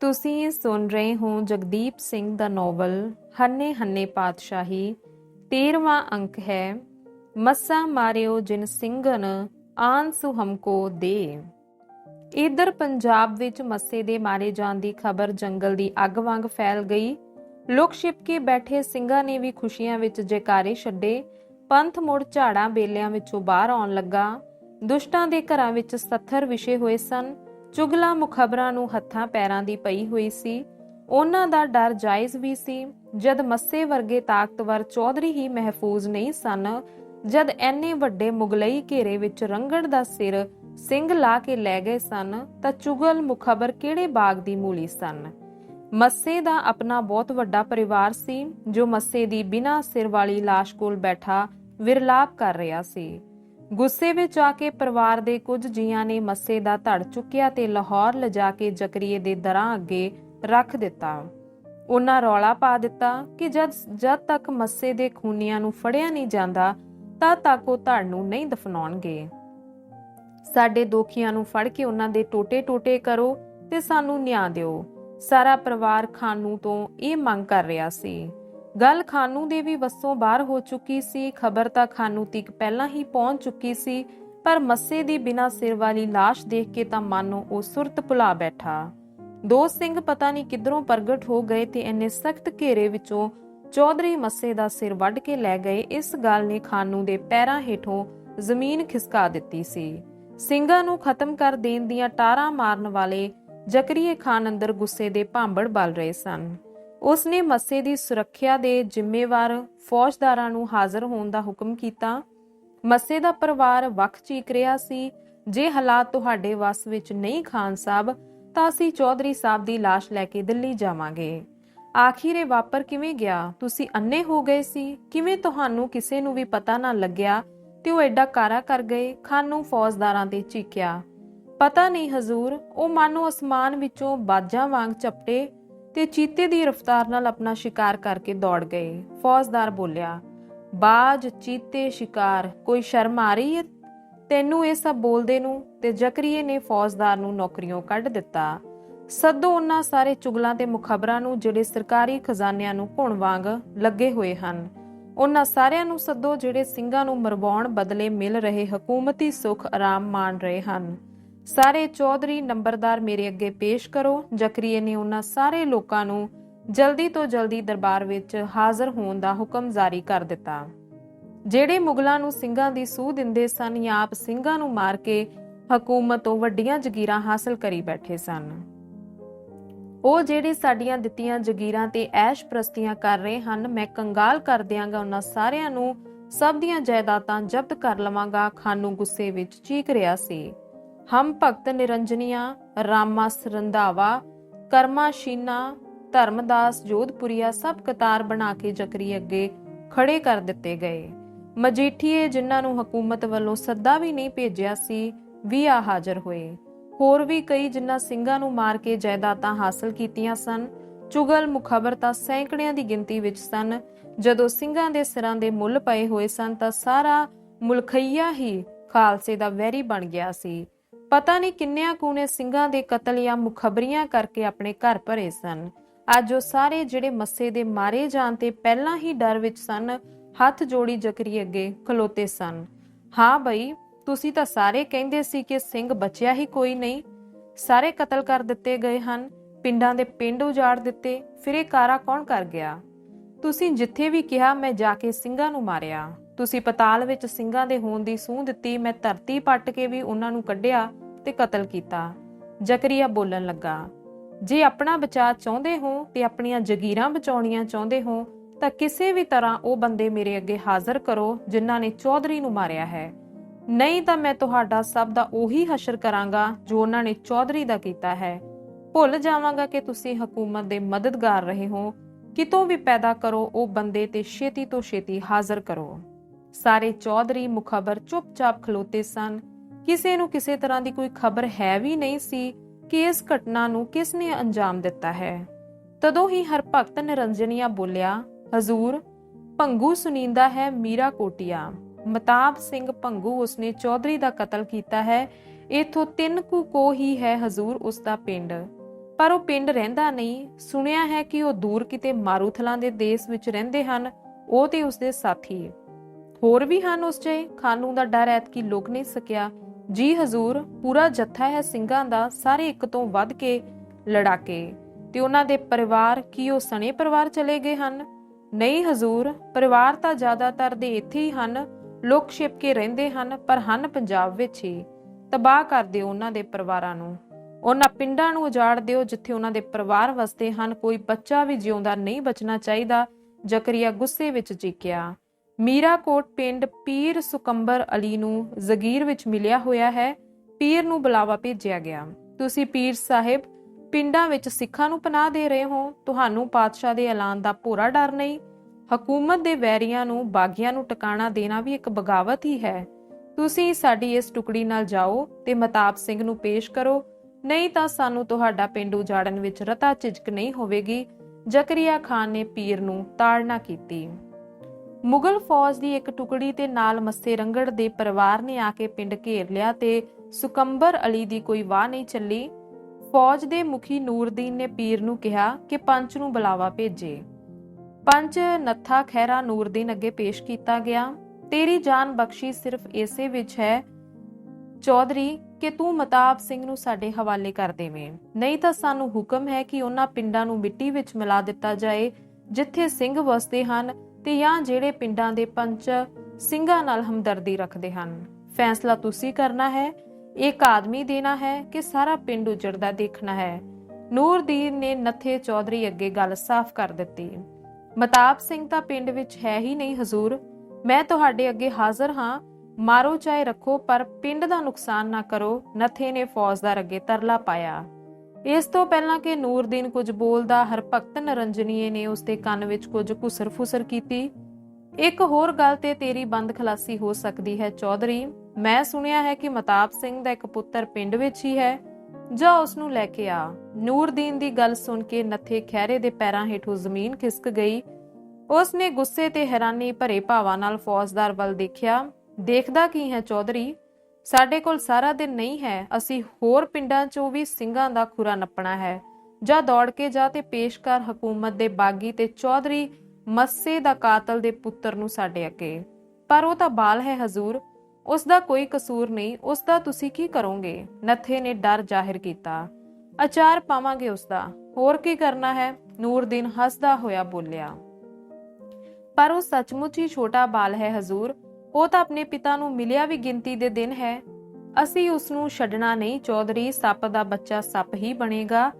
ਤੁਸੀਂ ਸੁਣ ਰਹੇ ਹੋ ਜਗਦੀਪ ਸਿੰਘ ਦਾ ਨੋਵਲ, ਹੰਨੇ ਹੰਨੇ ਪਾਤਸ਼ਾਹੀ। 13ਵਾਂ ਅੰਕ ਹੈ, ਮੱਸਾ ਮਾਰਿਓ ਜਿਨ ਸਿੰਘਨ ਆਨਸੂ ਹਮਕੋ ਦੇ। ਇਧਰ ਪੰਜਾਬ ਵਿੱਚ ਮੱਸੇ ਦੇ ਮਾਰੇ ਜਾਣ ਦੀ ਖਬਰ ਜੰਗਲ ਦੀ ਅੱਗ ਵਾਂਗ ਫੈਲ ਗਈ। ਲੋਕ ਛਿਪ ਕੇ ਬੈਠੇ ਸਿੰਘਾਂ ਨੇ ਵੀ ਖੁਸ਼ੀਆਂ ਵਿੱਚ ਜੈਕਾਰੇ ਛੱਡੇ। ਪੰਥ ਮੁੜ ਝਾੜਾਂ ਬੇਲਿਆਂ ਵਿੱਚੋਂ ਬਾਹਰ ਆਉਣ ਲੱਗਾ। ਦੁਸ਼ਟਾਂ ਦੇ ਘਰਾਂ ਵਿੱਚ ਸੱਥਰ ਵਿਛੇ ਹੋਏ ਸਨ। ਚੁਗਲਾ ਮੁਖਬਰਾਂ ਨੂੰ ਹੱਥਾਂ ਪੈਰਾਂ ਦੀ ਪਈ ਹੋਈ ਸੀ। ਉਹਨਾਂ ਦਾ ਡਰ ਜਾਇਜ਼ ਵੀ ਸੀ। ਜਦ ਮੱਸੇ ਵਰਗੇ ਤਾਕਤਵਰ ਚੌਧਰੀ ਹੀ ਮਹਿਫੂਜ਼ ਨਹੀਂ ਸਨ, ਜਦ ਐਨੇ ਵੱਡੇ ਮੁਗਲਈ ਘੇਰੇ ਵਿੱਚ ਰੰਗੜ ਦਾ ਸਿਰ ਸਿੰਘ ਲਾ ਕੇ ਲੈ ਗਏ ਸਨ, ਤਾਂ ਚੁਗਲ ਮੁਖਬਰ ਕਿਹੜੇ ਬਾਗ ਦੀ ਮੂਲੀ ਸਨ? ਮੱਸੇ ਦਾ ਆਪਣਾ ਬਹੁਤ ਵੱਡਾ ਪਰਿਵਾਰ ਸੀ, ਜੋ ਮੱਸੇ ਦੀ ਬਿਨਾਂ ਸਿਰ ਵਾਲੀ লাশ ਕੋਲ ਬੈਠਾ ਵਿਰਲਾਪ ਕਰ ਰਿਹਾ ਸੀ। ਗੁੱਸੇ ਵਿੱਚ ਆ ਕੇ ਪਰਿਵਾਰ ਦੇ ਕੁਝ ਜੀਆਂ ਨੇ ਮੱਸੇ ਦਾ ਧੜ ਚੁੱਕਿਆ ਤੇ ਲਾਹੌਰ ਲਿਜਾ ਕੇ ਜਕਰੀਏ ਦੇ ਦਰਾਂ ਅੱਗੇ ਰੱਖ ਦਿੱਤਾ। ਉਹਨਾਂ ਰੌਲਾ ਪਾ ਦਿੱਤਾ ਕਿ ਜਦ ਜਦ ਤੱਕ ਮੱਸੇ ਦੇ ਖੂਨੀਆਂ ਨੂੰ ਫੜਿਆ ਨਹੀਂ ਜਾਂਦਾ, ਤਦ ਤੱਕ ਉਹ ਧੜ ਨੂੰ ਨਹੀਂ ਦਫਨਾਉਣਗੇ। ਸਾਡੇ ਦੋਖੀਆਂ ਨੂੰ ਫੜ ਕੇ ਉਹਨਾਂ ਦੇ ਟੋਟੇ-ਟੋਟੇ ਕਰੋ ਤੇ ਸਾਨੂੰ ਨਿਆਂ ਦਿਓ। ਸਾਰਾ ਪਰਿਵਾਰ ਖਾਨੂ ਤੋਂ ਇਹ ਮੰਗ ਕਰ ਰਿਹਾ ਸੀ। ਗੱਲ ਖਾਨੂ ਦੇ ਵੀ ਵੱਸੋਂ ਬਾਹਰ ਹੋ ਚੁੱਕੀ ਸੀ। ਖਬਰ ਤਾਂ ਖਾਨੂ ਤੀਕ ਪਹਿਲਾਂ ਹੀ ਪਹੁੰਚ ਚੁੱਕੀ ਸੀ, ਪਰ ਮੱਸੇ ਦੀ ਬਿਨਾਂ ਸਿਰ ਵਾਲੀ লাশ ਦੇਖ ਕੇ ਤਾਂ ਮਾਨੋ ਉਹ ਸੁਰਤ ਭੁਲਾ ਬੈਠਾ। ਦੋ ਸਿੰਘ ਪਤਾ ਨਹੀਂ ਕਿੱਧਰੋਂ ਪ੍ਰਗਟ ਹੋ ਗਏ ਤੇ ਇੰਨੇ ਸਖਤ ਘੇਰੇ ਵਿੱਚੋਂ ਚੌਧਰੀ ਮੱਸੇ ਦਾ ਸਿਰ ਵੱਢ ਕੇ ਲੈ ਗਏ। ਇਸ ਗੱਲ ਨੇ ਖਾਨੂ ਦੇ ਪੈਰਾਂ ਹੇਠੋਂ ਜ਼ਮੀਨ ਖਿਸਕਾ ਦਿੱਤੀ ਸੀ। ਸਿੰਘਾਂ ਨੂੰ ਖਤਮ ਕਰ ਦੇਣ ਦੀਆਂ ਟਾਰਾਂ ਮਾਰਨ ਵਾਲੇ ਜ਼ਕਰੀਏ ਖਾਨ ਅੰਦਰ ਗੁੱਸੇ ਦੇ ਭਾਂਬੜ ਬਲ ਰਹੇ ਸਨ। ਉਸ ਨੇ ਮੱਸੇ ਦੀ ਸੁਰੱਖਿਆ ਦੇ ਜ਼ਿੰਮੇਵਾਰ ਫੌਜਦਾਰਾਂ ਨੂੰ ਹਾਜ਼ਰ ਹੋਣ ਦਾ ਹੁਕਮ ਕੀਤਾ। ਮੱਸੇ ਦਾ ਪਰਿਵਾਰ ਵੱਖ ਚੀਕ ਰਿਹਾ ਸੀ। ਜੇ ਹਾਲਾਤ ਤੁਹਾਡੇ ਵੱਸ ਵਿੱਚ ਨਹੀਂ ਖਾਨ ਸਾਹਿਬ, ਤਾਂ ਅਸੀਂ ਚੌਧਰੀ ਸਾਹਿਬ ਦੀ লাশ ਲੈ ਕੇ ਦਿੱਲੀ ਜਾਵਾਂਗੇ। ਆਖਿਰ ਵਾਪਰ ਕਿਵੇਂ ਗਿਆ? ਤੁਸੀਂ ਅੰਨੇ ਹੋ ਗਏ ਸੀ। ਕਿਵੇਂ ਤੁਹਾਨੂੰ ਕਿਸੇ ਨੂੰ ਵੀ ਪਤਾ ਨਾ ਲੱਗਿਆ? ਤੇ ਉਹ ਐਡਾ ਕਾਰਾ ਕਰ ਗਏ। ਖਾਨ ਨੂੰ ਫੌਜਦਾਰਾਂ ਤੇ ਚੀਕਿਆ। ਪਤਾ ਨਹੀਂ ਹਜ਼ੂਰ, ਉਹ ਮਾਨੋ ਅਸਮਾਨ ਵਿੱਚੋਂ ਬਾਜਾਂ ਵਾਂਗ ਚਪਟੇ ਤੇ ਚੀਤੇ ਦੀ ਰਫ਼ਤਾਰ ਨਾਲ ਆਪਣਾ ਸ਼ਿਕਾਰ ਕਰਕੇ ਦੌੜ ਗਏ। ਫੌਜਦਾਰ ਬੋਲਿਆ, ਬਾਜ, ਚੀਤੇ, ਸ਼ਿਕਾਰ, ਕੋਈ ਸ਼ਰਮ ਆ ਰਹੀ ਹੈ? ਤੈਨੂੰ ਇਹ ਸਭ ਬੋਲਦੇ ਨੂੰ ਤੇ ਜ਼ਕਰੀਏ ਨੇ ਫੌਜਦਾਰ ਨੂੰ ਨੌਕਰੀਆਂ ਕੱਢ ਦਿੱਤਾ। ਸਦੋ ਉਹਨਾਂ ਸਾਰੇ ਚੁਗਲਾਂ ਤੇ ਮੁਖਬਰਾਂ ਨੂੰ ਜਿਹੜੇ ਸਰਕਾਰੀ ਖਜ਼ਾਨਿਆਂ ਨੂੰ ਭੁਣ ਵਾਂਗ ਲੱਗੇ ਹੋਏ ਹਨ। ਉਹਨਾਂ ਸਾਰਿਆਂ ਨੂੰ ਸਦੋ ਜਿਹੜੇ ਸਿੰਘਾਂ ਨੂੰ ਮਰਵਾਉਣ ਬਦਲੇ ਮਿਲ ਰਹੇ ਹਕੂਮਤੀ ਸੁੱਖ ਆਰਾਮ ਮਾਣ ਰਹੇ ਹਨ। ਸਾਰੇ ਚੌਧਰੀ ਨੰਬਰਦਾਰ ਮੇਰੇ ਅੱਗੇ ਪੇਸ਼ ਕਰੋ ਜ਼ਕਰੀਏ ਨੇ ਉਹਨਾਂ ਸਾਰੇ ਲੋਕਾਂ ਨੂੰ ਜਲਦੀ ਤੋਂ ਜਲਦੀ ਦਰਬਾਰ ਵਿੱਚ ਹਾਜ਼ਰ ਹੋਣ ਦਾ ਹੁਕਮ ਜਾਰੀ ਕਰ ਦਿੱਤਾ। ਜਿਹੜੇ ਮੁਗਲਾਂ ਨੂੰ ਸਿੰਘਾਂ ਦੀ ਸੂਹ ਦਿੰਦੇ ਸਨ ਜਾਂ ਆਪ ਸਿੰਘਾਂ ਨੂੰ ਮਾਰ ਕੇ ਹਕੂਮਤ ਤੋਂ ਵੱਡੀਆਂ ਜ਼ਗੀਰਾਂ ਹਾਸਲ ਕਰੀ ਬੈਠੇ ਸਨ। ਉਹ ਜਿਹੜੇ ਸਾਡੀਆਂ ਦਿੱਤੀਆਂ ਜ਼ਗੀਰਾਂ ਤੇ ਐਸ਼ ਪ੍ਰਸਤੀਆਂ ਕਰ ਰਹੇ ਹਨ, ਮੈਂ ਕੰਗਾਲ ਕਰ ਦਿਆਂਗਾ ਉਹਨਾਂ ਸਾਰਿਆਂ ਨੂੰ, ਸਭ ਦੀਆਂ ਜਾਇਦਾਦਾਂ ਜ਼ਬਤ ਕਰ ਲਵਾਂਗਾ, ਖਾਨੂ ਗੁੱਸੇ ਵਿੱਚ ਚੀਕ ਰਿਹਾ ਸੀ। ਹਮ ਭਗਤ ਨਿਰੰਜਨੀਆਂ, ਰਾਮਾ ਸਰੰਧਾਵਾ, ਕਰਮਾ ਸ਼ੀਨਾ, ਧਰਮਦਾਸ ਜੋਧਪੁਰੀਆ ਸਭ ਕਤਾਰ ਬਣਾ ਕੇ ਜਕਰੀ ਅੱਗੇ ਖੜੇ ਕਰ ਦਿੱਤੇ ਗਏ। ਮਜੀਠੀਏ ਜਿਨ੍ਹਾਂ ਨੂੰ ਹਕੂਮਤ ਵੱਲੋਂ ਸੱਦਾ ਵੀ ਨਹੀਂ ਭੇਜਿਆ ਸੀ, ਵੀ ਆ ਹਾਜ਼ਰ ਹੋਏ। ਹੋਰ ਵੀ ਕਈ ਜਿਨ੍ਹਾਂ ਸਿੰਘਾਂ ਨੂੰ ਮਾਰ ਕੇ ਜਾਇਦਾਦਾਂ ਹਾਸਲ ਕੀਤੀਆਂ ਸਨ, ਚੁਗਲ ਮੁਖਬਰ ਤਾਂ ਸੈਂਕੜਿਆਂ ਦੀ ਗਿਣਤੀ ਵਿੱਚ ਸਨ। ਜਦੋਂ ਸਿੰਘਾਂ ਦੇ ਸਿਰਾਂ ਦੇ ਮੁੱਲ ਪਏ ਹੋਏ ਸਨ ਤਾਂ ਸਾਰਾ ਮੁਲਖਈਆ ਹੀ ਖਾਲਸੇ ਦਾ ਵੈਰੀ ਬਣ ਗਿਆ ਸੀ। ਪਤਾ ਨਹੀਂ ਕਿੰਨਿਆਂ ਕੂਨੇ ਸਿੰਘਾਂ ਦੇ ਕਤਲ ਜਾਂ ਮੁਖਬਰੀਆਂ ਕਰਕੇ ਆਪਣੇ ਘਰ ਭਰੇ ਸਨ। ਅੱਜ ਉਹ ਸਾਰੇ ਜਿਹੜੇ ਮੱਸੇ ਦੇ ਮਾਰੇ ਜਾਣ ਤੇ ਪਹਿਲਾਂ ਹੀ ਡਰ ਵਿੱਚ ਸਨ, ਹੱਥ ਜੋੜੀ ਜਕਰੀ ਅੱਗੇ ਖਲੋਤੇ ਸਨ। ਹਾਂ ਬਈ, ਤੁਸੀਂ ਤਾਂ ਸਾਰੇ ਕਹਿੰਦੇ ਸੀ ਕਿ ਸਿੰਘ ਬਚਿਆ ਹੀ ਕੋਈ ਨਹੀਂ। ਸਾਰੇ ਕਤਲ ਕਰ ਦਿੱਤੇ ਗਏ ਹਨ, ਪਿੰਡਾਂ ਦੇ ਪਿੰਡ ਉਜਾੜ ਦਿੱਤੇ, ਫਿਰ ਇਹ ਕਾਰਾ ਕੌਣ ਕਰ ਗਿਆ? ਤੁਸੀਂ ਜਿੱਥੇ ਵੀ ਕਿਹਾ, ਮੈਂ ਜਾ ਕੇ ਸਿੰਘਾਂ ਨੂੰ ਮਾਰਿਆ। ਤੁਸੀਂ ਪਤਾਲ ਵਿੱਚ ਸਿੰਘਾਂ ਦੇ ਹੋਣ ਦੀ ਸੂਹ ਦਿੱਤੀ, ਮੈਂ ਧਰਤੀ ਪੱਟ ਕੇ ਵੀ ਉਹਨਾਂ ਨੂੰ ਕੱਢਿਆ ਤੇ ਕਤਲ ਕੀਤਾ। ਜ਼ਕਰੀਆ ਬੋਲਣ ਲੱਗਾ, ਜੇ ਆਪਣਾ ਬਚਾਅ ਚਾਹੁੰਦੇ ਹੋ ਤੇ ਆਪਣੀਆਂ ਜ਼ਗੀਰਾਂ ਬਚਾਉਣੀਆਂ ਚਾਹੁੰਦੇ ਹੋ, ਤਾਂ ਕਿਸੇ ਵੀ ਤਰ੍ਹਾਂ ਉਹ ਬੰਦੇ ਮੇਰੇ ਅੱਗੇ ਹਾਜ਼ਰ ਕਰੋ ਜਿਨ੍ਹਾਂ ਨੇ ਚੌਧਰੀ ਨੂੰ ਮਾਰਿਆ ਹੈ। ਨਹੀਂ ਤਾਂ ਮੈਂ ਤੁਹਾਡਾ ਸਭ ਦਾ ਉਹੀ ਹਸ਼ਰ ਕਰਾਂਗਾ ਜੋ ਉਹਨਾਂ ਨੇ ਚੌਧਰੀ ਦਾ ਕੀਤਾ ਹੈ। ਭੁੱਲ ਜਾਵਾਂਗਾ ਕਿ ਤੁਸੀਂ ਹਕੂਮਤ ਦੇ ਮਦਦਗਾਰ ਰਹੇ ਹੋ ਕਿਤੋਂ ਵੀ ਪੈਦਾ ਕਰੋ, ਉਹ ਬੰਦੇ ਤੇ ਛੇਤੀ ਤੋਂ ਛੇਤੀ ਹਾਜ਼ਰ ਕਰੋ। ਸਾਰੇ ਚੌਧਰੀ ਮੁਖਬਰ ਚੁੱਪਚਾਪ ਖਲੋਤੇ ਸਨ। ਕਿਸੇ ਨੂੰ ਕਿਸੇ ਤਰ੍ਹਾਂ ਦੀ ਕੋਈ ਖਬਰ ਹੈ ਵੀ ਨਹੀਂ ਸੀ ਕਿ ਇਸ ਘਟਨਾ ਨੂੰ ਕਿਸ ਨੇ ਅੰਜਾਮ ਦਿੱਤਾ ਹੈ। ਤਦੋਂ ਹੀ ਹਰਭਗਤ ਨਿਰੰਜਨੀਆ ਬੋਲਿਆ, ਹਜ਼ੂਰ, ਭੰਗੂ ਸੁਨੀਂਦਾ ਹੈ ਮੀਰਾ ਕੋਟਿਆ। ਮਤਾਬ ਸਿੰਘ ਭੰਗੂ ਉਸਨੇ ਚੌਧਰੀ ਦਾ ਕਤਲ ਕੀਤਾ ਹੈ। ਇਥੋਂ ਤਿੰਨ ਕੁ ਕੋ ਹੀ ਹੈ ਹਜ਼ੂਰ ਉਸ ਦਾ ਪਿੰਡ। ਪਰ ਉਹ ਪਿੰਡ ਰਹਿੰਦਾ ਨਹੀਂ। ਸੁਣਿਆ ਹੈ ਕਿ ਉਹ ਦੂਰ ਕਿਤੇ ਮਾਰੂਥਲਾਂ ਦੇ ਦੇਸ਼ ਵਿੱਚ ਰਹਿੰਦੇ ਹਨ। ਉਹ ਤੇ ਉਸਦੇ ਸਾਥੀ ਹੋਰ ਵੀ ਹਨ ਉਸ 'ਚ। ਖਾਨੂ ਦਾ ਡਰ ਐਤ ਕਿ ਲੁਕ ਨਹੀਂ ਸਕਿਆ। ਜੀ ਹਜ਼ੂਰ, ਪੂਰਾ ਜੱਥਾ ਹੈ ਸਿੰਘਾਂ ਦਾ, ਸਾਰੇ ਇੱਕ ਤੋਂ ਵੱਧ ਕੇ ਲੜਾਕੇ। ਤੇ ਉਹਨਾਂ ਦੇ ਪਰਿਵਾਰ ਕੀ ਉਹ ਸਣੇ ਪਰਿਵਾਰ ਚਲੇ ਗਏ ਹਨ? ਨਹੀਂ ਹਜ਼ੂਰ, ਪਰਿਵਾਰ ਤਾਂ ਜ਼ਿਆਦਾਤਰ ਦੇ ਇੱਥੇ ਹੀ ਹਨ। ਲੋਕ ਛਿਪ ਕੇ ਰਹਿੰਦੇ ਹਨ, ਪਰ ਹਨ ਪੰਜਾਬ ਵਿੱਚ ਹੀ। ਤਬਾਹ ਕਰ ਦਿਓ ਉਹਨਾਂ ਦੇ ਪਰਿਵਾਰਾਂ ਨੂੰ। ਉਹਨਾਂ ਪਿੰਡਾਂ ਨੂੰ ਉਜਾੜ ਦਿਓ ਜਿੱਥੇ ਉਹਨਾਂ ਦੇ ਪਰਿਵਾਰ ਵਸਦੇ ਹਨ। ਕੋਈ ਬੱਚਾ ਵੀ ਜਿਉਂਦਾ ਨਹੀਂ ਬਚਣਾ ਚਾਹੀਦਾ, ਜ਼ਕਰੀਆ ਗੁੱਸੇ ਵਿੱਚ ਚੀਕਿਆ। ਮੀਰਾਕੋਟ ਪਿੰਡ ਪੀਰ ਸੁਕੰਬਰ ਅਲੀ ਨੂੰ ਜ਼ਗੀਰ ਵਿੱਚ ਮਿਲਿਆ ਹੋਇਆ ਹੈ। ਪੀਰ ਨੂੰ ਬੁਲਾਵਾ ਭੇਜਿਆ ਗਿਆ। ਤੁਸੀਂ ਪੀਰ ਸਾਹਿਬ, ਪਿੰਡਾਂ ਵਿੱਚ ਸਿੱਖਾਂ ਨੂੰ ਪਨਾਹ ਦੇ ਰਹੇ ਹੋ। ਤੁਹਾਨੂੰ ਪਾਤਸ਼ਾਹ ਦੇ ਐਲਾਨ ਦਾ ਪੂਰਾ ਡਰ ਨਹੀਂ। ਹਕੂਮਤ ਦੇ ਵੈਰੀਆਂ ਨੂੰ, ਬਾਗੀਆਂ ਨੂੰ ਟਿਕਾਣਾ ਦੇਣਾ ਵੀ ਇੱਕ ਬਗਾਵਤ ਹੀ ਹੈ। ਤੁਸੀਂ ਸਾਡੀ ਇਸ ਟੁਕੜੀ ਨਾਲ ਜਾਓ ਤੇ ਮਤਾਬ ਸਿੰਘ ਨੂੰ ਪੇਸ਼ ਕਰੋ। ਨਹੀਂ ਤਾਂ ਸਾਨੂੰ ਤੁਹਾਡਾ ਪਿੰਡ ਉਜਾੜਨ ਵਿੱਚ ਰਤਾ ਝਿਜਕ ਨਹੀਂ ਹੋਵੇਗੀ। ਜ਼ਕਰੀਆ ਖਾਨ ਨੇ ਪੀਰ ਨੂੰ ਤਾੜਨਾ ਕੀਤੀ। ਮੁਗਲ ਫੌਜ ਦੀ ਇੱਕ ਟੁਕੜੀ ਤੇ ਨਾਲ ਮੱਸੇ ਰੰਗੜ ਦੇ ਪਰਿਵਾਰ ਨੇ ਆ ਕੇ ਪਿੰਡ ਘੇਰ ਲਿਆ ਤੇ ਸੁਕੰਬਰ ਅਲੀ ਦੀ ਕੋਈ ਵਾਹ ਨਹੀਂ ਚੱਲੀ। ਫੌਜ ਦੇ ਮੁਖੀ ਨੂਰਦੀਨ ਨੇ ਪੀਰ ਨੂੰ ਕਿਹਾ ਕਿ ਪੰਚ ਨੂੰ ਬੁਲਾਵਾ ਭੇਜੇ। ਪੰਚ ਨੱਥਾ ਖੈਰਾ ਨੂਰਦੀਨ ਅੱਗੇ ਪੇਸ਼ ਕੀਤਾ ਗਿਆ। ਤੇਰੀ ਜਾਨ ਬਖਸ਼ੀ ਸਿਰਫ ਇਸੇ ਵਿੱਚ ਹੈ। ਚੌਧਰੀ ਕਿ ਤੂੰ ਮਤਾਬ ਸਿੰਘ ਨੂੰ ਸਾਡੇ ਹਵਾਲੇ ਕਰ ਦੇਵੇਂ। ਨਹੀਂ ਤਾਂ ਸਾਨੂੰ ਹੁਕਮ ਹੈ ਕਿ ਉਹਨਾਂ ਪਿੰਡਾਂ ਨੂੰ ਮਿੱਟੀ ਵਿੱਚ ਮਿਲਾ ਦਿੱਤਾ ਜਾਏ, ਜਿੱਥੇ ਸਿੰਘ ਵਸਦੇ ਹਨ ਤੇ ਜਾਂ ਜਿਹੜੇ ਪਿੰਡਾਂ ਦੇ ਪੰਚ ਸਿੰਘਾਂ ਨਾਲ ਹਮਦਰਦੀ ਰੱਖਦੇ ਹਨ। ਫੈਸਲਾ ਤੁਸੀਂ ਕਰਨਾ ਹੈ। ਇੱਕ ਆਦਮੀ ਦੇਣਾ ਹੈ ਕਿ ਸਾਰਾ ਪਿੰਡ ਉਜੜਦਾ ਦੇਖਣਾ ਹੈ। ਨੂਰਦੀਨ ਨੇ ਨੱਥੇ ਚੌਧਰੀ ਅੱਗੇ ਗੱਲ ਸਾਫ਼ ਕਰ ਦਿੱਤੀ। ਮਤਾਬ ਸਿੰਘ ਤਾਂ ਪਿੰਡ ਵਿੱਚ ਹੈ ਹੀ ਨਹੀਂ, ਹਜ਼ੂਰ। ਮੈਂ ਤੁਹਾਡੇ ਅੱਗੇ ਹਾਜ਼ਰ ਹਾਂ। ਮਾਰੋ ਚਾਹੇ ਰੱਖੋ, ਪਰ ਪਿੰਡ ਦਾ ਨੁਕਸਾਨ ਨਾ ਕਰੋ। ਨੱਥੇ ਨੇ ਫੌਜਦਾਰ ਅੱਗੇ ਤਰਲਾ ਪਾਇਆ। ਇਸ ਤੋਂ ਪਹਿਲਾਂ ਕਿ ਨੂਰਦੀਨ ਕੁਝ ਬੋਲਦਾ, ਹਰਭਗਤ ਨਰੰਜਨੀਏ ਨੇ ਉਸਦੇ ਕੰਨ ਵਿੱਚ ਕੁਝ ਘੁਸਰ-ਫੁਸਰ ਕੀਤੀ। ਇੱਕ ਹੋਰ ਗੱਲ ਤੇ ਤੇਰੀ ਬੰਦ ਖਲਾਸੀ ਹੋ ਸਕਦੀ ਹੈ, ਚੌਧਰੀ। ਮੈਂ ਸੁਣਿਆ ਹੈ ਕਿ ਮਤਾਬ ਸਿੰਘ ਦਾ ਇੱਕ ਪੁੱਤਰ ਪਿੰਡ ਵਿੱਚ ਹੀ ਹੈ। ਜਾ ਉਸ ਨੂੰ ਲੈ ਕੇ ਆ। ਨੂਰਦੀਨ ਦੀ ਗੱਲ ਸੁਣ ਕੇ ਨੱਥੇ ਖਹਿਰੇ ਦੇ ਪੈਰਾਂ ਹੇਠੋਂ ਜ਼ਮੀਨ ਖਿਸਕ ਗਈ। ਉਸ ਨੇ ਗੁੱਸੇ ਤੇ ਹੈਰਾਨੀ ਭਰੇ ਭਾਵਾਂ ਨਾਲ ਫੌਜਦਾਰ ਵੱਲ ਦੇਖਿਆ। ਦੇਖਦਾ ਕੀ ਹੈ ਚੌਧਰੀ? ਸਾਡੇ ਕੋਲ ਸਾਰਾ ਦਿਨ ਨਹੀਂ ਹੈ, ਅਸੀਂ ਹੋਰ ਪਿੰਡਾਂ 'ਚੋਂ ਵੀ ਸਿੰਘਾਂ ਦਾ ਖੁਰਾ ਨੱਪਣਾ ਹੈ। ਜਾਂ ਦੌੜ ਕੇ ਜਾ ਤੇ ਪੇਸ਼ ਕਰ ਹਕੂਮਤ ਦੇ ਬਾਗੀ ਤੇ ਚੌਧਰੀ ਮੱਸੇ ਦਾ ਕਾਤਲ ਦੇ ਪੁੱਤਰ ਨੂੰ ਸਾਡੇ ਅੱਗੇ। ਪਰ ਉਹ ਤਾਂ ਬਾਲ ਹੈ ਹਜ਼ੂਰ, ਉਸ ਦਾ ਕੋਈ ਕਸੂਰ ਨਹੀਂ, ਉਸ ਦਾ ਤੁਸੀਂ ਕੀ ਕਰੋਗੇ? ਨੱਥੇ ਨੇ ਡਰ ਜ਼ਾਹਿਰ ਕੀਤਾ। ਅਚਾਰ ਪਾਵਾਂਗੇ ਉਸ ਦਾ। ਹੋਰ ਕੀ ਕਰਨਾ ਹੈ? ਨੂਰਦੀਨ ਹੱਸਦਾ ਹੋਇਆ ਬੋਲਿਆ। ਪਰ ਉਹ ਸੱਚਮੁੱਚ ਹੀ ਛੋਟਾ ਬਾਲ ਹੈ ਹਜ਼ੂਰ ਉਹ ਤਾਂ ਆਪਣੇ ਪਿਤਾ ਨੂੰ ਮਿਲਿਆ ਵੀ ਗਿਣਤੀ ਦੇ ਦਿਨ ਹੈ। ਅਸੀਂ ਉਸ ਨੂੰ ਛੱਡਣਾ ਨਹੀਂ, ਚੌਧਰੀ, ਸੱਪ ਦਾ ਬੱਚਾ ਸੱਪ ਹੀ ਬਣੇਗਾ।